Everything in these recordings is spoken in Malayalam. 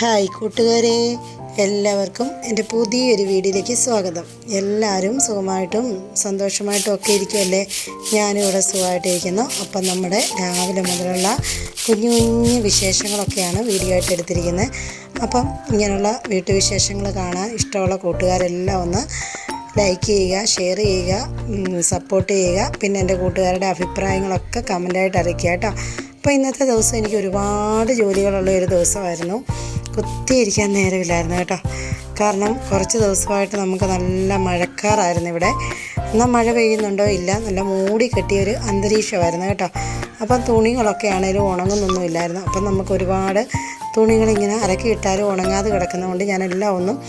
ഹായ് കൂട്ടുകാരെ എല്ലാവർക്കും എന്റെ പുതിയൊരു വീഡിയോയിലേക്ക് സ്വാഗതം. എല്ലാവരും സുഖമായിട്ടും സന്തോഷമായിട്ടും ഒക്കെ ഇരിക്കുമല്ലേ ഞാനിവിടെ സുഖമായിട്ടിരിക്കുന്നു. അപ്പം നമ്മുടെ രാവിലെ മുതലുള്ള കുഞ്ഞു കുഞ്ഞു വിശേഷങ്ങളൊക്കെയാണ് വീഡിയോ ആയിട്ട് എടുത്തിരിക്കുന്നത്. അപ്പം ഇങ്ങനെയുള്ള വീട്ടുവിശേഷങ്ങൾ കാണാൻ ഇഷ്ടമുള്ള കൂട്ടുകാരെല്ലാം ഒന്ന് ലൈക്ക് ചെയ്യുക ഷെയർ ചെയ്യുക സപ്പോർട്ട് ചെയ്യുക. പിന്നെ എന്റെ കൂട്ടുകാരുടെ അഭിപ്രായങ്ങളൊക്കെ കമന്റായിട്ട് അറിയിക്കുക കേട്ടോ. അപ്പോൾ ഇന്നത്തെ ദിവസം എനിക്ക് ഒരുപാട് ജോലികളുള്ള ഒരു ദിവസമായിരുന്നു. കുത്തിയിരിക്കാൻ നേരമില്ലായിരുന്നു കേട്ടോ. കാരണം കുറച്ച് ദിവസമായിട്ട് നമുക്ക് നല്ല മഴക്കാറായിരുന്നു ഇവിടെ. എന്നാൽ മഴ പെയ്യുന്നുണ്ടോ ഇല്ല നല്ല മൂടി കെട്ടിയൊരു അന്തരീക്ഷമായിരുന്നു കേട്ടോ. അപ്പം തുണികളൊക്കെ ആണെങ്കിലും ഉണങ്ങുന്നൊന്നും ഇല്ലായിരുന്നു. അപ്പം നമുക്ക് ഒരുപാട് തുണികളിങ്ങനെ അലക്കിയിട്ടാലും ഉണങ്ങാതെ കിടക്കുന്നതുകൊണ്ട് ഞാനെല്ലാം ഒന്നും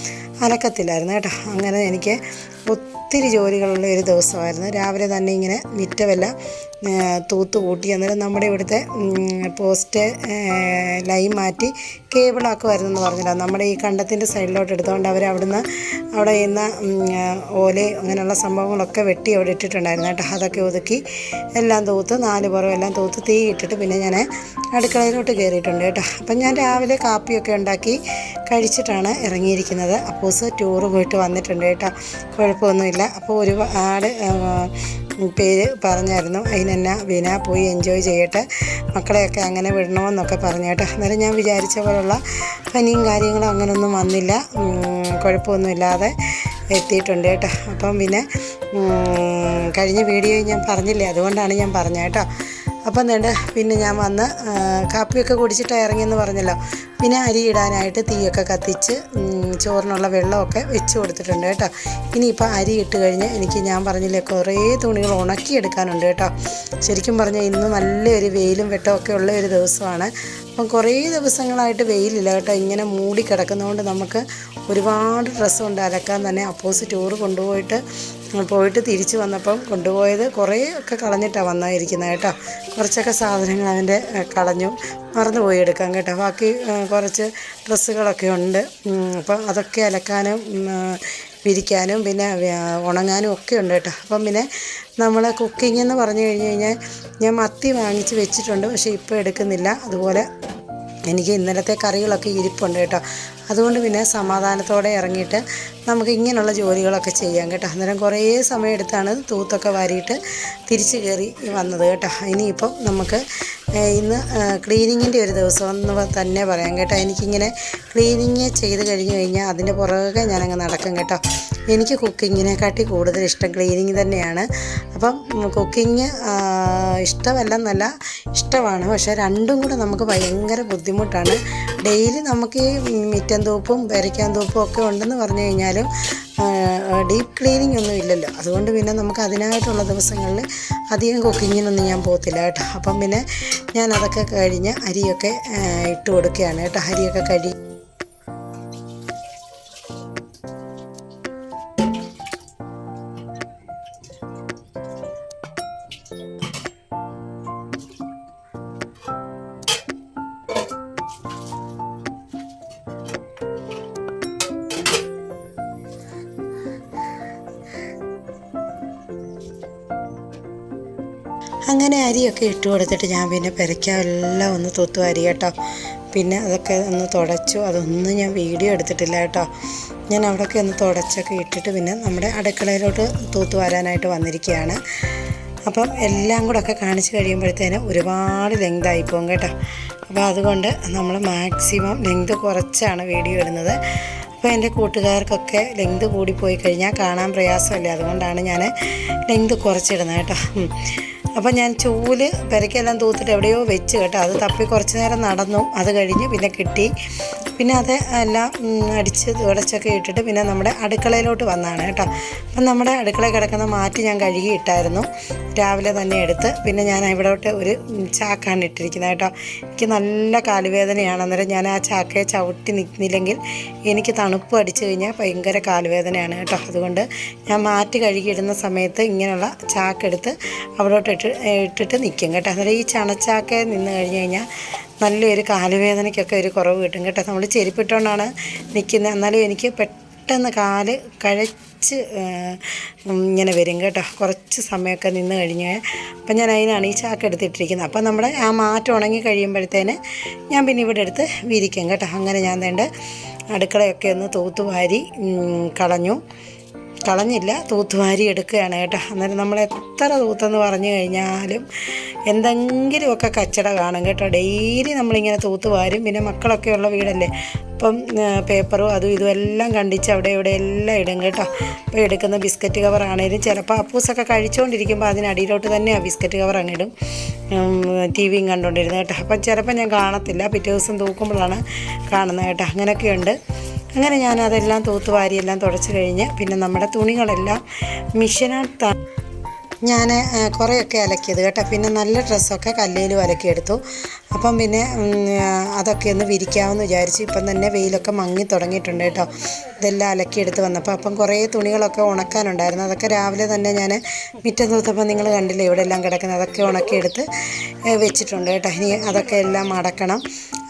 അലക്കത്തില്ലായിരുന്നു കേട്ടോ. അങ്ങനെ എനിക്ക് ഒത്തിരി ജോലികളുള്ള ഒരു ദിവസമായിരുന്നു. രാവിലെ തന്നെ ഇങ്ങനെ മിറ്റമെല്ലാം തൂത്ത് കൂട്ടി അന്നേരം നമ്മുടെ ഇവിടുത്തെ പോസ്റ്റ് ലൈൻ മാറ്റി കേബിളാക്കുമായിരുന്നു എന്ന് പറഞ്ഞില്ല നമ്മുടെ ഈ കണ്ടത്തിന്റെ സൈഡിലോട്ട് എടുത്തുകൊണ്ട് അവർ അവിടുന്ന് അവിടെ ചെയ്യുന്ന ഓല അങ്ങനെയുള്ള സംഭവങ്ങളൊക്കെ വെട്ടി അവിടെ ഇട്ടിട്ടുണ്ടായിരുന്നു കേട്ടോ. അതൊക്കെ ഒതുക്കി എല്ലാം തൂത്ത് നാല് പുറം എല്ലാം തൂത്ത് തീ ഇട്ടിട്ട് പിന്നെ ഞാൻ അടുക്കളയിലോട്ട് കയറിയിട്ടുണ്ട് കേട്ടോ. അപ്പം ഞാൻ രാവിലെ കാപ്പിയൊക്കെ ഉണ്ടാക്കി കഴിച്ചിട്ടാണ് ഇറങ്ങിയിരിക്കുന്നത്. അപ്പോസ് ടൂറ് പോയിട്ട് വന്നിട്ടുണ്ട് കേട്ടോ. കുഴപ്പമൊന്നുമില്ല. അപ്പോൾ ഒരു ആട് പേര് പറഞ്ഞായിരുന്നു. അതിനെന്നാ വീന പോയി എൻജോയ് ചെയ്യട്ടെ. മക്കളെയൊക്കെ അങ്ങനെ വിടണമെന്നൊക്കെ പറഞ്ഞു കേട്ടോ. അന്നേരം ഞാൻ വിചാരിച്ച പോലുള്ള പനിയും കാര്യങ്ങളും അങ്ങനെയൊന്നും വന്നില്ല. കുഴപ്പമൊന്നുമില്ലാതെ എത്തിയിട്ടുണ്ട് കേട്ടോ. അപ്പം പിന്നെ കഴിഞ്ഞ വീഡിയോ ഞാൻ പറഞ്ഞില്ലേ? അതുകൊണ്ടാണ് ഞാൻ പറഞ്ഞത് കേട്ടോ. അപ്പം വേണ്ട പിന്നെ ഞാൻ വന്ന് കാപ്പിയൊക്കെ കുടിച്ചിട്ട് ഇറങ്ങിയെന്ന് പറഞ്ഞല്ലോ. പിന്നെ അരി ഇടാനായിട്ട് തീയൊക്കെ കത്തിച്ച് ചോറിനുള്ള വെള്ളമൊക്കെ വെച്ച് കൊടുത്തിട്ടുണ്ട് കേട്ടോ. ഇനിയിപ്പോൾ അരി ഇട്ട് കഴിഞ്ഞ് എനിക്ക് ഞാൻ പറഞ്ഞില്ലേ കുറേ തുണികൾ ഉണക്കിയെടുക്കാനുണ്ട് കേട്ടോ. ശരിക്കും പറഞ്ഞാൽ ഇന്ന് നല്ലൊരു വെയിലും വെട്ടമൊക്കെ ഉള്ള ഒരു ദിവസമാണ്. അപ്പം കുറേ ദിവസങ്ങളായിട്ട് വെയിലില്ല കേട്ടോ. ഇങ്ങനെ മൂടി കിടക്കുന്നതുകൊണ്ട് നമുക്ക് ഒരുപാട് ഡ്രസ്സുണ്ട് അലക്കാൻ തന്നെ. അപ്പോസ് ടൂറ് കൊണ്ടുപോയിട്ട് പോയിട്ട് തിരിച്ച് വന്നപ്പം കൊണ്ടുപോയത് കുറേ ഒക്കെ കളഞ്ഞിട്ടാണ് വന്നായിരിക്കുന്നത് കേട്ടോ. കുറച്ചൊക്കെ സാധനങ്ങൾ അവന്റെ കളഞ്ഞു. മറന്നുപോയി എടുക്കാൻ കേട്ടോ. ബാക്കി കുറച്ച് ഡ്രസ്സുകളൊക്കെ ഉണ്ട്. അപ്പം അതൊക്കെ അലക്കാനും വിരിക്കാനും പിന്നെ ഉണങ്ങാനും ഒക്കെ ഉണ്ട് കേട്ടോ. അപ്പം പിന്നെ നമ്മൾ കുക്കിംഗ് എന്ന് പറഞ്ഞു കഴിഞ്ഞ് കഴിഞ്ഞാൽ ഞാൻ മത്തി വാങ്ങിച്ച് വെച്ചിട്ടുണ്ട്. പക്ഷേ ഇപ്പോൾ എടുക്കുന്നില്ല. അതുപോലെ എനിക്ക് ഇന്നലത്തെ കറികളൊക്കെ ഇരിപ്പുണ്ട് കേട്ടോ. അതുകൊണ്ട് പിന്നെ സമാധാനത്തോടെ ഇറങ്ങിയിട്ട് നമുക്ക് ഇങ്ങനെയുള്ള ജോലികളൊക്കെ ചെയ്യാം കേട്ടോ. അന്നേരം കുറേ സമയം എടുത്താണ് തൂത്തൊക്കെ വാരിയിട്ട് തിരിച്ചു കയറി വന്നത് കേട്ടോ. ഇനിയിപ്പം നമുക്ക് ഇന്ന് ക്ലീനിങ്ങിന്റെ ഒരു ദിവസം എന്ന് തന്നെ പറയാം കേട്ടോ. എനിക്കിങ്ങനെ ക്ലീനിങ് ചെയ്ത് കഴിഞ്ഞ് കഴിഞ്ഞാൽ അതിന്റെ പുറകെ ഞാനങ്ങ് നടക്കും കേട്ടോ. എനിക്ക് കുക്കിങ്ങിനെക്കാട്ടി കൂടുതൽ ഇഷ്ടം ക്ലീനിങ് തന്നെയാണ്. അപ്പം കുക്കിങ് ഇഷ്ടമല്ലെന്നല്ല ഇഷ്ടമാണ്. പക്ഷേ രണ്ടും കൂടെ നമുക്ക് ഭയങ്കര ബുദ്ധിമുട്ടാണ്. ഡെയിലി നമുക്ക് ഈ മിറ്റം തൂപ്പും വരയ്ക്കാൻ തൂപ്പും ഒക്കെ ഉണ്ടെന്ന് പറഞ്ഞു കഴിഞ്ഞാലും ഡീപ്പ് ക്ലീനിങ് ഒന്നും ഇല്ലല്ലോ. അതുകൊണ്ട് പിന്നെ നമുക്ക് അതിനായിട്ടുള്ള ദിവസങ്ങളിൽ അധികം കുക്കിങ്ങിനൊന്നും ഞാൻ പോകത്തില്ല കേട്ടോ. അപ്പം പിന്നെ ഞാൻ അതൊക്കെ കഴിഞ്ഞ് അരിയൊക്കെ ഇട്ട് കൊടുക്കുകയാണ് കേട്ടോ. അരിയൊക്കെ കഴി അങ്ങനെ അരിയൊക്കെ ഇട്ട് കൊടുത്തിട്ട് ഞാൻ പിന്നെ പെരയ്ക്കെല്ലാം ഒന്ന് തൂത്തു അരി കേട്ടോ. പിന്നെ അതൊക്കെ ഒന്ന് തുടച്ചു. അതൊന്നും ഞാൻ വീഡിയോ എടുത്തിട്ടില്ല കേട്ടോ. ഞാൻ അവിടെയൊക്കെ ഒന്ന് തുടച്ചൊക്കെ ഇട്ടിട്ട് പിന്നെ നമ്മുടെ അടുക്കളയിലോട്ട് തൂത്തു വരാനായിട്ട് വന്നിരിക്കുകയാണ്. അപ്പം എല്ലാം കൂടെ ഒക്കെ കാണിച്ച് കഴിയുമ്പോഴത്തേന് ഒരുപാട് ലെങ്ത് പോകും കേട്ടോ. അപ്പോൾ അതുകൊണ്ട് നമ്മൾ മാക്സിമം ലെങ്ത് കുറച്ചാണ് വീഡിയോ ഇടുന്നത്. അപ്പോൾ എന്റെ കൂട്ടുകാർക്കൊക്കെ ലെങ്ത് കൂടിപ്പോയി കഴിഞ്ഞാൽ കാണാൻ പ്രയാസമല്ലേ. അതുകൊണ്ടാണ് ഞാൻ ലെങ്ത് കുറച്ചിടുന്നത് കേട്ടോ. ഉം. അപ്പം ഞാൻ ചൂൽ പെരക്കെല്ലാം തൂത്തിട്ട് എവിടെയോ വെച്ച് കേട്ടോ അത് തപ്പി കുറച്ച് നേരം നടന്നു അത് കഴിഞ്ഞ് പിന്നെ കിട്ടി പിന്നെ അത് എല്ലാം അടിച്ച് തുടച്ചൊക്കെ ഇട്ടിട്ട് പിന്നെ നമ്മുടെ അടുക്കളയിലോട്ട് വന്നതാണ് കേട്ടോ. അപ്പം നമ്മുടെ അടുക്കള കിടക്കുന്ന മാറ്റി ഞാൻ കഴുകി ഇട്ടായിരുന്നു. രാവിലെ തന്നെ എടുത്ത് പിന്നെ ഞാൻ ഇവിടോട്ട് ഒരു ചാക്കാണ് ഇട്ടിരിക്കുന്നത് കേട്ടോ. എനിക്ക് നല്ല കാലുവേദനയാണ്. അന്നേരം ഞാൻ ആ ചാക്കയെ ചവിട്ടി നിന്നില്ലെങ്കിൽ എനിക്ക് തണുപ്പ് അടിച്ചു കഴിഞ്ഞാൽ ഭയങ്കര കാലുവേദനയാണ് കേട്ടോ. അതുകൊണ്ട് ഞാൻ മാറ്റി കഴുകിയിടുന്ന സമയത്ത് ഇങ്ങനെയുള്ള ചാക്കെടുത്ത് അവിടോട്ട് ഇട്ട് ഇട്ടിട്ട് നിൽക്കും കേട്ടോ. അന്നേരം ഈ ചണച്ചാക്ക നിന്ന് കഴിഞ്ഞ് കഴിഞ്ഞാൽ നല്ലൊരു കാലുവേദനയ്ക്കൊക്കെ ഒരു കുറവ് കിട്ടും കേട്ടോ. നമ്മൾ ചെരുപ്പിട്ടുകൊണ്ടാണ് നിൽക്കുന്നത് എന്നാലും എനിക്ക് പെട്ടെന്ന് കാൽ കഴ കുറച്ച് ആ, ഉം, ഇങ്ങനെ വരും കേട്ടോ. കുറച്ച് സമയമൊക്കെ നിന്ന് കഴിഞ്ഞ്. അപ്പം ഞാൻ അതിനാണ് ഈ ചാക്ക് എടുത്തിട്ടിരിക്കുന്നത് അപ്പം നമ്മുടെ ആ മാറ്റം ഉണങ്ങി കഴിയുമ്പോഴത്തേന് ഞാൻ പിന്നെ ഇവിടെ എടുത്ത് വിരിക്കും കേട്ടോ. അങ്ങനെ ഞാൻ വേണ്ട അടുക്കളയൊക്കെ ഒന്ന് തൂത്തുവാരി കളഞ്ഞു. കളഞ്ഞില്ല. തൂത്തുവാരി എടുക്കുകയാണ് കേട്ടോ. അന്നേരം നമ്മൾ എത്ര തൂത്തെന്ന് പറഞ്ഞു കഴിഞ്ഞാലും എന്തെങ്കിലുമൊക്കെ കച്ചട കാണും കേട്ടോ. ഡെയിലി നമ്മളിങ്ങനെ തൂത്തുവാരും പിന്നെ മക്കളൊക്കെ ഉള്ള വീടല്ലേ. അപ്പം പേപ്പറും അതും ഇതും എല്ലാം കണ്ടിച്ച് അവിടെ ഇവിടെ എല്ലാം ഇടും കേട്ടോ. അപ്പോൾ എടുക്കുന്ന ബിസ്ക്കറ്റ് കവർ ആണേലും ചിലപ്പോൾ അപ്പൂസൊക്കെ കഴിച്ചുകൊണ്ടിരിക്കുമ്പോൾ അതിനടിയിലോട്ട് തന്നെ ആ ബിസ്ക്കറ്റ് കവർ അങ്ങ് ഇടും. ടി വിയും കണ്ടുകൊണ്ടിരുന്നത് കേട്ടോ. അപ്പം ചിലപ്പോൾ ഞാൻ കാണത്തില്ല. പിറ്റേ ദിവസം തൂക്കുമ്പോഴാണ് കാണുന്നത് കേട്ടോ. അങ്ങനെയൊക്കെയുണ്ട്. അങ്ങനെ ഞാൻ അതെല്ലാം തുടച്ചു കഴിഞ്ഞ് പിന്നെ നമ്മുടെ തുണികളെല്ലാം മിഷനകത്ത് ഞാൻ കുറേയൊക്കെ അലക്കിയത് കേട്ടോ. പിന്നെ നല്ല ഡ്രസ്സൊക്കെ കല്ലേലും അലക്കിയെടുത്തു. അപ്പം പിന്നെ അതൊക്കെ ഒന്ന് വിരിക്കാമെന്ന് വിചാരിച്ചു ഇപ്പം തന്നെ വെയിലൊക്കെ മങ്ങി തുടങ്ങിയിട്ടുണ്ട് കേട്ടോ. ഇതെല്ലാം അലക്കിയെടുത്ത് വന്നപ്പോൾ അപ്പം കുറേ തുണികളൊക്കെ ഉണക്കാനുണ്ടായിരുന്നു. അതൊക്കെ രാവിലെ തന്നെ ഞാൻ മിറ്റം തൂത്തപ്പോൾ നിങ്ങൾ കണ്ടില്ലേ ഇവിടെ എല്ലാം കിടക്കുന്നത്. അതൊക്കെ ഉണക്കിയെടുത്ത് വെച്ചിട്ടുണ്ട് കേട്ടോ. ഇനി അതൊക്കെ എല്ലാം അടക്കണം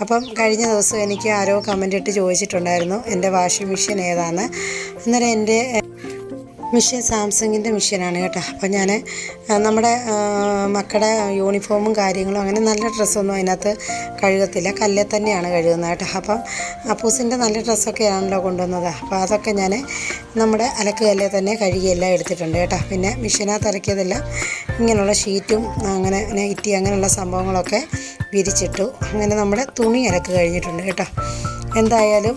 അപ്പം കഴിഞ്ഞ ദിവസം എനിക്ക് ആരോ കമന്റ് ഇട്ട് ചോദിച്ചിട്ടുണ്ടായിരുന്നു എന്റെ വാഷിംഗ് മെഷീൻ ഏതാണ്? അന്നേരം എന്റെ മെഷീൻ സാംസങ്ങിന്റെ മെഷീനാണ് കേട്ടോ. അപ്പോൾ ഞാൻ നമ്മുടെ മക്കളുടെ യൂണിഫോമും കാര്യങ്ങളും അങ്ങനെ നല്ല ഡ്രസ്സൊന്നും അതിനകത്ത് കഴുകത്തില്ല. കല്ലിൽ തന്നെയാണ് കഴുകുന്നത് കേട്ടോ. അപ്പം അപ്പൂസിന്റെ നല്ല ഡ്രസ്സൊക്കെയാണല്ലോ കൊണ്ടുവന്നത്. അപ്പോൾ അതൊക്കെ ഞാൻ നമ്മുടെ അലക്ക് കല്ലിൽ തന്നെ കഴുകിയെല്ലാം എടുത്തിട്ടുണ്ട് കേട്ടോ. പിന്നെ മെഷീനകത്ത് ഇറക്കിയതെല്ലാം ഇങ്ങനെയുള്ള ഷീറ്റും അങ്ങനെ നൈറ്റി അങ്ങനെയുള്ള സംഭവങ്ങളൊക്കെ വിരിച്ചിട്ടു. അങ്ങനെ നമ്മുടെ തുണി അലക്ക് കഴിഞ്ഞിട്ടുണ്ട് കേട്ടോ. എന്തായാലും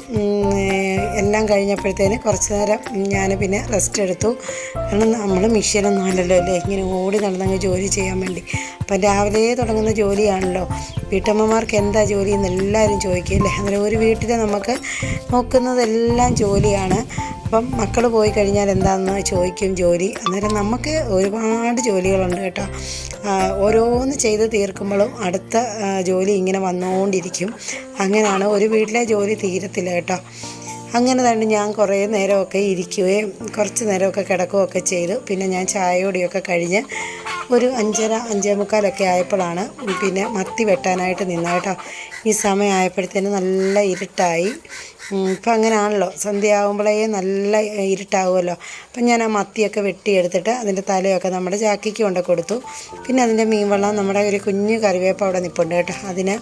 എല്ലാം കഴിഞ്ഞപ്പോഴത്തേന് കുറച്ച് നേരം ഞാൻ പിന്നെ റെസ്റ്റ് എടുത്തു. കാരണം നമ്മൾ മെഷീനൊന്നും അല്ലല്ലോ അല്ലേ? ഇങ്ങനെ ഓടി നടന്നങ്ങ് ജോലി ചെയ്യാൻ വേണ്ടി. അപ്പം രാവിലെ തുടങ്ങുന്ന ജോലിയാണല്ലോ. വീട്ടമ്മമാർക്ക് എന്താ ജോലി എന്ന് എല്ലാവരും ചോദിക്കില്ലേ അങ്ങനെ ഒരു വീട്ടിൽ നമുക്ക് നോക്കുന്നതെല്ലാം ജോലിയാണ്. അപ്പം മക്കൾ പോയി കഴിഞ്ഞാൽ എന്താണെന്ന് ചോദിക്കും ജോലി. അന്നേരം നമുക്ക് ഒരുപാട് ജോലികളുണ്ട് കേട്ടോ. ഓരോന്ന് ചെയ്ത് തീർക്കുമ്പോഴും അടുത്ത ജോലി ഇങ്ങനെ വന്നുകൊണ്ടിരിക്കും. അങ്ങനെയാണ് ഒരു വീട്ടിലെ ജോലി തീരത്തില്ല കേട്ടോ. അങ്ങനെ തന്നെ ഞാൻ കുറേ നേരമൊക്കെ ഇരിക്കുകയും കുറച്ച് നേരമൊക്കെ കിടക്കുകയൊക്കെ ചെയ്തു. പിന്നെ ഞാൻ ചായയോടെയൊക്കെ കഴിഞ്ഞ് ഒരു അഞ്ചര അഞ്ചേ മുക്കാലൊക്കെ ആയപ്പോഴാണ് പിന്നെ മത്തി വെട്ടാനായിട്ട് നിന്നത് കേട്ടോ ഈ സമയമായപ്പോഴത്തേന് നല്ല ഇരുട്ടായി. ഇപ്പം അങ്ങനെയാണല്ലോ. സന്ധ്യയാകുമ്പോഴേ നല്ല ഇരുട്ടാവുമല്ലോ. അപ്പം ഞാൻ ആ മത്തിയൊക്കെ വെട്ടിയെടുത്തിട്ട് അതിന്റെ തലയൊക്കെ നമ്മുടെ ചാക്കിക്ക് കൊണ്ട് കൊടുത്തു. പിന്നെ അതിന്റെ മീൻ വെള്ളം നമ്മുടെ ഒരു കുഞ്ഞ് കറിവേപ്പ് അവിടെ നിൽപ്പുണ്ട് കേട്ടോ. അതിന്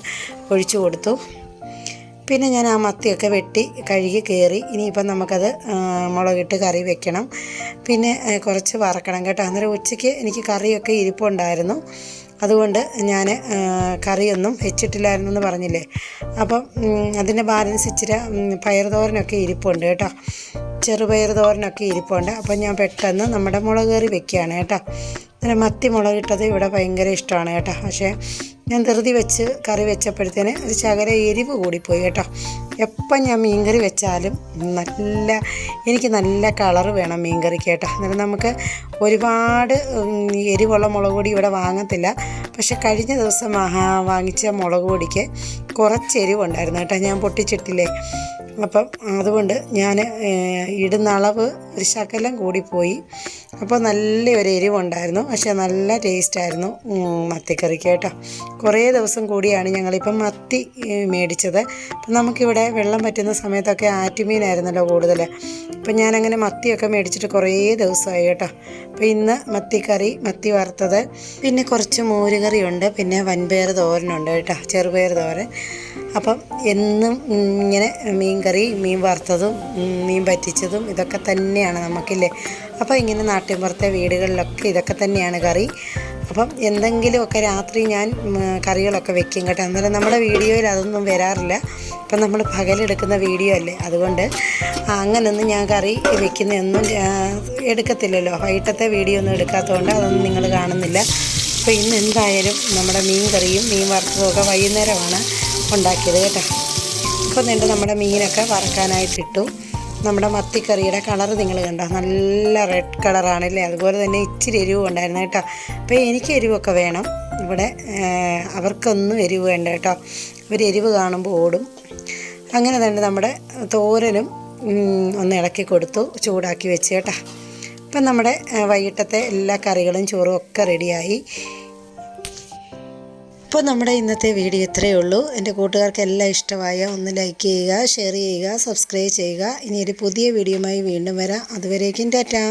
ഒഴിച്ചു കൊടുത്തു. പിന്നെ ഞാൻ ആ മത്തിയൊക്കെ വെട്ടി കഴുകി കയറി. ഇനിയിപ്പം നമുക്കത് മുളകിട്ട് കറി വെക്കണം. പിന്നെ കുറച്ച് വറക്കണം കേട്ടോ. അന്നേരം ഉച്ചയ്ക്ക് എനിക്ക് കറിയൊക്കെ ഇരിപ്പുണ്ടായിരുന്നു. അതുകൊണ്ട് ഞാൻ കറിയൊന്നും വെച്ചിട്ടില്ലായിരുന്നു എന്ന് പറഞ്ഞില്ലേ? അപ്പം അതിന്റെ ബാലൻസ് ഇച്ചിരി പയർ തോരനൊക്കെ ഇരിപ്പുണ്ട് കേട്ടോ. ചെറുപയർ തോരനൊക്കെ ഇരിപ്പുണ്ട്. അപ്പം ഞാൻ പെട്ടെന്ന് നമ്മുടെ മുളക് കറി വെക്കുകയാണ് കേട്ടോ. അങ്ങനെ മത്തി മുളകിട്ടത് ഇവിടെ ഭയങ്കര ഇഷ്ടമാണ് കേട്ടോ. പക്ഷേ ഞാൻ ധൃതി വെച്ച് കറി വെച്ചപ്പോഴത്തേന് ഒരു ശകല എരിവ് കൂടിപ്പോയി കേട്ടോ. എപ്പം ഞാൻ മീൻകറി വെച്ചാലും നല്ല എനിക്ക് നല്ല കളറ് വേണം മീൻകറിക്ക് കേട്ടോ. അന്നേരം നമുക്ക് ഒരുപാട് എരിവുള്ള മുളക് പൊടി ഇവിടെ വാങ്ങത്തില്ല. പക്ഷെ കഴിഞ്ഞ ദിവസം വാങ്ങിച്ച മുളക് പൊടിക്ക് കുറച്ച് എരിവുണ്ടായിരുന്നു കേട്ടോ ഞാൻ പൊട്ടിച്ചിട്ടില്ലേ. അപ്പം അതുകൊണ്ട് ഞാൻ ഇടുന്ന അളവ് ഒരു ശകലം കൂടിപ്പോയി. അപ്പോൾ നല്ല ഒരു എരിവുണ്ടായിരുന്നു. പക്ഷേ നല്ല ടേസ്റ്റായിരുന്നു. മത്തിക്കറിക്ക് കേട്ടോ. കുറേ ദിവസം കൂടിയാണ് ഞങ്ങളിപ്പം മത്തി മേടിച്ചത്. അപ്പം നമുക്കിവിടെ വെള്ളം പറ്റുന്ന സമയത്തൊക്കെ ആറ്റുമീനായിരുന്നല്ലോ കൂടുതൽ. അപ്പം ഞാനങ്ങനെ മത്തിയൊക്കെ മേടിച്ചിട്ട് കുറേ ദിവസമായി കേട്ടോ. അപ്പോൾ ഇന്ന് മത്തിക്കറി മത്തി വറുത്തത്. പിന്നെ കുറച്ച് മോരുകറിയുണ്ട്. പിന്നെ വൻപയർ തോരനുണ്ട് കേട്ടോ. ചെറുപയർ തോരൻ. അപ്പം എന്നും ഇങ്ങനെ മീൻ കറി മീൻ വറുത്തതും മീൻ പറ്റിച്ചതും ഇതൊക്കെ തന്നെയാണ് നമുക്കില്ലേ. അപ്പോൾ ഇങ്ങനെ നാട്ടിൻപുറത്തെ വീടുകളിലൊക്കെ ഇതൊക്കെ തന്നെയാണ് കറി. അപ്പം എന്തെങ്കിലുമൊക്കെ രാത്രി ഞാൻ കറികളൊക്കെ വെക്കും കേട്ടോ. അന്നേരം നമ്മുടെ വീഡിയോയിൽ അതൊന്നും വരാറില്ല. ഇപ്പം നമ്മൾ പകലെടുക്കുന്ന വീഡിയോ അല്ലേ? അതുകൊണ്ട് അങ്ങനൊന്നും ഞാൻ കറി വെക്കുന്നതൊന്നും എടുക്കത്തില്ലല്ലോ. വൈകിട്ടത്തെ വീഡിയോ ഒന്നും എടുക്കാത്തതുകൊണ്ട് അതൊന്നും നിങ്ങൾ കാണുന്നില്ല. അപ്പോൾ ഇന്ന് എന്തായാലും നമ്മുടെ മീൻ കറിയും മീൻ വറുത്തതും ഒക്കെ വൈകുന്നേരമാണ് ഉണ്ടാക്കിയത് കേട്ടോ. അപ്പോൾ നമ്മുടെ മീനൊക്കെ വറക്കാനായിട്ടിട്ടു നമ്മുടെ മത്തിക്കറിയുടെ കളർ നിങ്ങൾ കണ്ടോ? നല്ല റെഡ് കളറാണല്ലേ അതുപോലെ തന്നെ ഇച്ചിരി എരിവും ഉണ്ടായിരുന്നു കേട്ടോ. അപ്പോൾ എനിക്ക് എരിവൊക്കെ വേണം. ഇവിടെ അവർക്കൊന്നും എരിവ് വേണ്ട കേട്ടോ. ഇവർ എരിവ് കാണുമ്പോൾ ഓടും. അങ്ങനെ തന്നെ നമ്മുടെ തോരനും ഒന്ന് ഇളക്കി കൊടുത്തു ചൂടാക്കി വെച്ച് കേട്ടോ. ഇപ്പം നമ്മുടെ വൈകിട്ടത്തെ എല്ലാ കറികളും ചോറും ഒക്കെ റെഡിയായി അപ്പോൾ നമ്മുടെ ഇന്നത്തെ വീഡിയോ ഇത്രയേ ഉള്ളൂ. എന്റെ കൂട്ടുകാർക്ക് എല്ലാം ഇഷ്ടമായ ഒന്ന് ലൈക്ക് ചെയ്യുക ഷെയർ ചെയ്യുക സബ്സ്ക്രൈബ് ചെയ്യുക. ഇനി ഒരു പുതിയ വീഡിയോയുമായി വീണ്ടും വരാം. അതുവരേക്കും ടാറ്റാ.